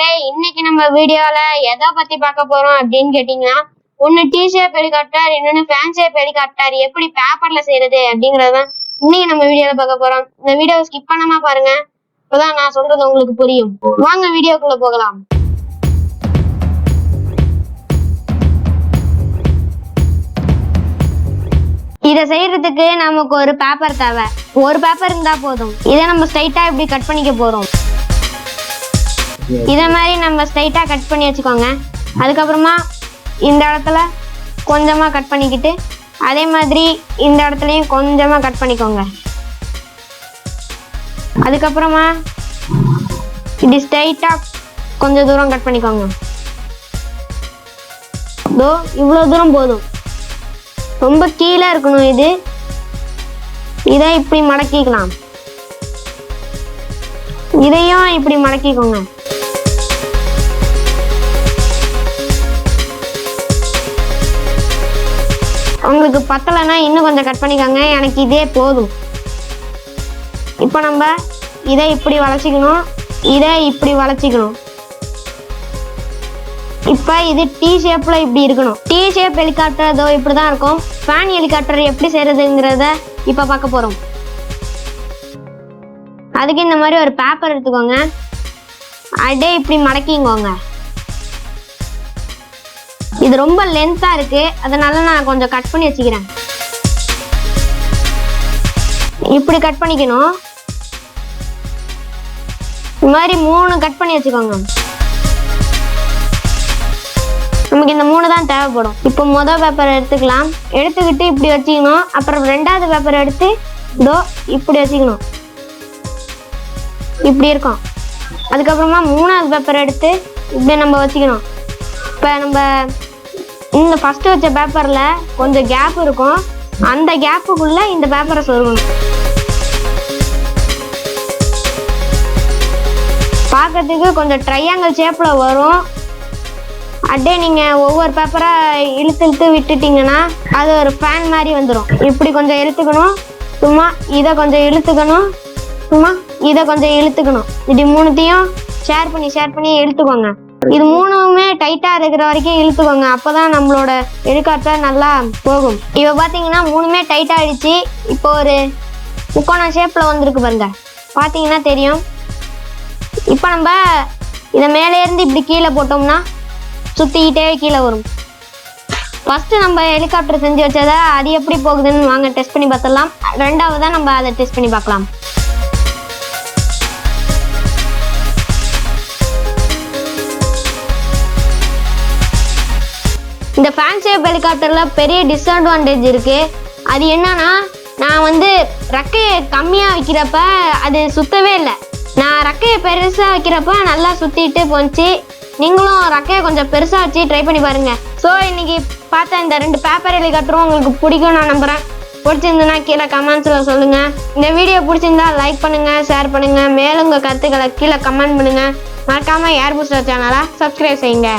நண்பர்களே இன்னைக்கு நம்ம வீடியோல எதை பத்தி பார்க்க போறோம் அப்படின்னு கேட்டீங்கன்னா ஒன்னு டி ஷேப் ஹெலிகாப்டர் இன்னொன்னு ஃபேன் ஷேப் ஹெலிகாப்டர் எப்படி பேப்பர்ல செய்யறது அப்படிங்கறதுதான் இன்னைக்கு நம்ம வீடியோல பார்க்க போறோம். இந்த வீடியோவை ஸ்கிப் பண்ணாம பாருங்க. அப்பதான் நான் சொல்றது உங்களுக்கு புரியும். வாங்க வீடியோக்குள்ள போகலாம். இதை செய்யறதுக்கு நமக்கு ஒரு பேப்பர் தேவை. ஒரு பேப்பர் இருந்தா போதும். இதை நம்ம ஸ்ட்ரைட்டா இப்படி கட் பண்ணிக்க போறோம்? இதை மாதிரி நம்ம ஸ்ட்ரைட்டா கட் பண்ணி வச்சுக்கோங்க. அதுக்கப்புறமா இந்த இடத்துல கொஞ்சமா கட் பண்ணிக்கிட்டு அதே மாதிரி இந்த இடத்துலயும் கொஞ்சமா கட் பண்ணிக்கோங்க. அதுக்கப்புறமா இப்படி ஸ்ட்ரைட்டா கொஞ்சம் தூரம் கட் பண்ணிக்கோங்க. இதோ இவ்வளோ தூரம் போதும். ரொம்ப கீழே இருக்கணும் இது. இதை இப்படி மடக்கிக்கலாம். இதையும் இப்படி மடக்கிக்கோங்க. உங்களுக்கு பத்தலைன்னா இன்னும் கொஞ்சம் கட் பண்ணிக்கோங்க. எனக்கு இதே போதும். இப்போ நம்ம இதை இப்படி வளைச்சிக்கணும் இதை இப்படி வளைச்சிக்கணும் இப்போ இது டி ஷேப்ல இப்படி இருக்கணும். டி ஷேப் ஹெலிகாப்டர் இதோ இப்படி தான் இருக்கும். ஃபேன் ஹெலிகாப்டர் எப்படி செய்யறதுங்கிறத இப்போ பார்க்க போறோம். அதுக்கு இந்த மாதிரி ஒரு பேப்பர் எடுத்துக்கோங்க. அப்படியே இப்படி மடக்கிங்கோங்க. இது ரொம்ப லென்த்தாக இருக்கு. அதனால நான் கொஞ்சம் கட் பண்ணி வச்சுக்கிறேன். இப்படி கட் பண்ணிக்கணும். இந்த மாதிரி மூணு கட் பண்ணி வச்சுக்கோங்க. நமக்கு இந்த மூணு தான் தேவைப்படும். இப்போ மொதல் பேப்பர் எடுத்துக்கலாம். எடுத்துக்கிட்டு இப்படி வச்சுக்கணும். அப்புறம் ரெண்டாவது பேப்பர் எடுத்து இதோ இப்படி வச்சுக்கணும். இப்படி இருக்கும். அதுக்கப்புறமா மூணாவது பேப்பர் எடுத்து இப்படி நம்ம வச்சுக்கணும். இப்போ நம்ம இந்த ஃபஸ்ட்டு வச்ச பேப்பரில் கொஞ்சம் கேப் இருக்கும். அந்த கேப்புக்குள்ளே இந்த பேப்பரை சொருகணும் பார்க்கறதுக்கு கொஞ்சம் ட்ரையாங்கிள் ஷேப்பில் வரும். அப்படியே நீங்கள் ஒவ்வொரு பேப்பராக இழுத்து இழுத்து விட்டுட்டிங்கன்னா அது ஒரு ஃபேன் மாதிரி வந்துடும் இப்படி கொஞ்சம் இழுத்துக்கணும். சும்மா இதை கொஞ்சம் இழுத்துக்கணும். சும்மா இதை கொஞ்சம் இழுத்துக்கணும். இப்படி மூணுத்தையும் ஷேர் பண்ணி ஷேர் பண்ணி இழுத்துக்கோங்க. இது மூணுமே டைட்டாக இருக்கிற வரைக்கும் இழுத்துக்கோங்க. அப்போ தான் நம்மளோட ஹெலிகாப்டர் நல்லா போகும். இப்போ பார்த்தீங்கன்னா மூணுமே டைட் ஆயிடுச்சு. இப்போ ஒரு முக்கோணம் ஷேப்பில் வந்திருக்கு பாருங்க. பார்த்தீங்கன்னா தெரியும். இப்போ நம்ம இதை மேலே இருந்து இப்படி கீழே போட்டோம்னா சுற்றிக்கிட்டே கீழே வரும். ஃபஸ்ட்டு நம்ம ஹெலிகாப்டர் செஞ்சு வச்சதை அது எப்படி போகுதுன்னு வாங்க டெஸ்ட் பண்ணி பார்த்துடலாம். ரெண்டாவதாக நம்ம அதை டெஸ்ட் பண்ணி பார்க்கலாம். இந்த ஃபேன் ஷேப் ஹெலிகாப்டரில் பெரிய டிஸ்அட்வான்டேஜ் இருக்குது அது என்னன்னா நான் வந்து ரெக்கையை கம்மியாக வைக்கிறப்ப அது சுத்தவே இல்லை. நான் ரெக்கையை பெருசாக வைக்கிறப்ப நல்லா சுற்றிட்டு போச்சு. நீங்களும் ரெக்கையை கொஞ்சம் பெருசாக வச்சு ட்ரை பண்ணி பாருங்கள் ஸோ இன்னைக்கு பார்த்த இந்த ரெண்டு பேப்பர் ஹெலிகாப்டரும் உங்களுக்கு பிடிக்கும் நான் நம்புகிறேன் பிடிச்சிருந்துன்னா கீழே கமெண்ட்ஸில் சொல்லுங்கள் இந்த வீடியோ பிடிச்சிருந்தா லைக் பண்ணுங்கள் ஷேர் பண்ணுங்கள் மேலும் உங்கள் கருத்துக்களை கீழே கமெண்ட் பண்ணுங்கள் மறக்காமல் ஏர் பூஸ்டர் சேனலை சப்ஸ்கிரைப் செய்யுங்க.